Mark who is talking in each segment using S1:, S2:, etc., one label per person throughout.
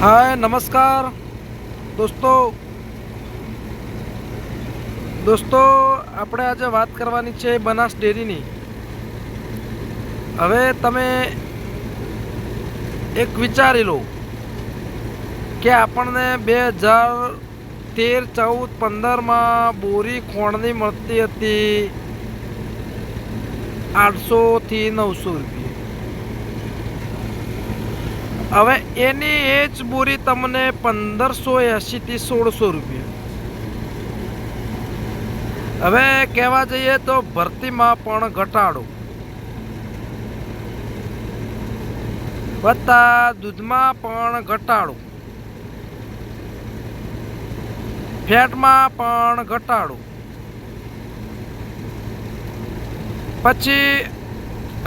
S1: હાય, નમસ્કાર. દોસ્તો દોસ્તો, આપણે આજે વાત કરવાની છે બનાસ ડેરીની. હવે તમે એક વિચારી લો કે આપણને બે હજાર તેર, ચૌદ, પંદરમાં બોરી ખોણની મળતી હતી આઠસોથી નવસો રૂપિયા. હવે એની એ જ બોરી તમને પંદરસો એંશીથી સોળસો રૂપિયા. હવે કહેવા જઈએ તો ભરતીમાં પણ ઘટાડો. વત્તા દૂધમાં પણ ઘટાડો. ફેટમાં પણ ઘટાડો. પછી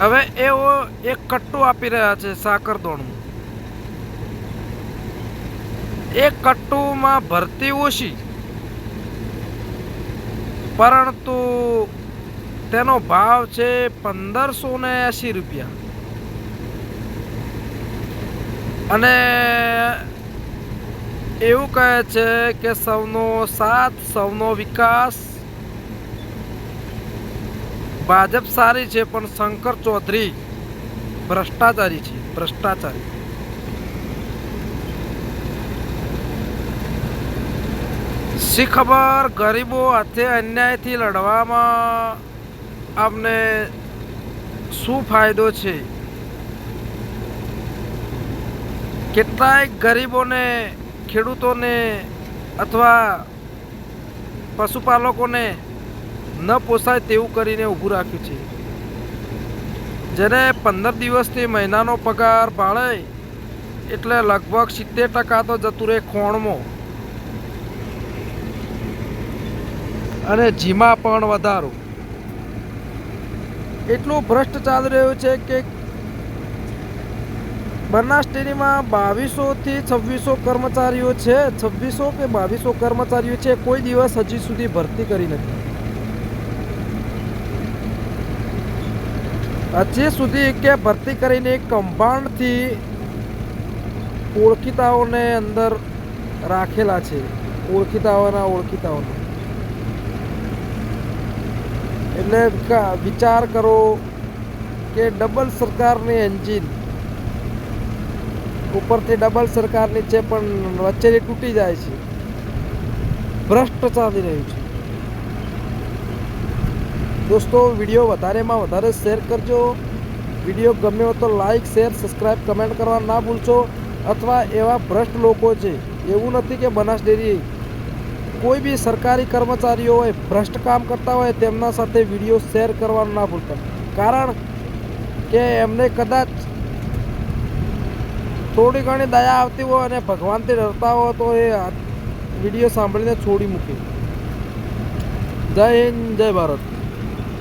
S1: હવે એવો એક કટ્ટો આપી રહ્યા છે સાકર એક કટ્ટુમાં ભરતી ઓછી. પરંતુ તેનો ભાવ છે પંદરસો ને એંશી રૂપિયા. અને એવું કહે છે કે સૌનો સાથ, સૌનો વિકાસ ભાજપ સારી છે, પણ શંકર ચૌધરી ભ્રષ્ટાચારી છે, ભ્રષ્ટાચારી. ખબર ગરીબો હાથે અન્યાયથી લડવામાં આપને શું ફાયદો છે? કેટલાય ગરીબોને, ખેડૂતોને અથવા પશુપાલકોને ન પોસાય તેવું કરીને ઊભું રાખ્યું છે. જેને પંદર દિવસથી મહિનાનો પગાર ભાળે, એટલે લગભગ સિત્તેર ટકા તો જતું રહે ખોણમાં. અને જીમાં પણ વધારો. એટલું ભ્રષ્ટ ચાલી રહ્યું છે કે બનાસ ડેરીમાં બાવીસોથી છવ્વીસો કર્મચારીઓ છે. છવ્વીસો કે બાવીસો કર્મચારીઓ છે કોઈ દિવસ હજી સુધી ભરતી કરી નથી. હજી સુધી કે ભરતી કરીને કમ્પાઉન્ડથી ઓળખીતાઓને અંદર રાખેલા છે. ઓળખીતાઓના ઓળખીતાઓને. એટલે વિચાર કરો કે ડબલ સરકારની એન્જિન ઉપરથી ડબલ સરકારની છે, પણ વચ્ચેથી તૂટી જાય છે. ભ્રષ્ટ ચાલી રહ્યું છે. દોસ્તો, વીડિયો વધારેમાં વધારે શેર કરજો. વીડિયો ગમ્યો તો લાઈક શેર સબસ્ક્રાઈબ કમેન્ટ કરવા ના ભૂલશો. અથવા એવા ભ્રષ્ટ લોકો છે, એવું નથી કે બનાસ ડેરી કોઈ બી સરકારી કર્મચારીઓ હોય ભ્રષ્ટ કામ કરતા હોય તેમના સાથે વીડિયો શેર કરવાનું ના ભૂલતા. કારણ કે એમને કદાચ થોડી ઘણી દયા આવતી હોય અને ભગવાનથી ડરતા હોય તો એ વીડિયો સાંભળીને છોડી મૂકે. જય હિન્દ, જય ભારત.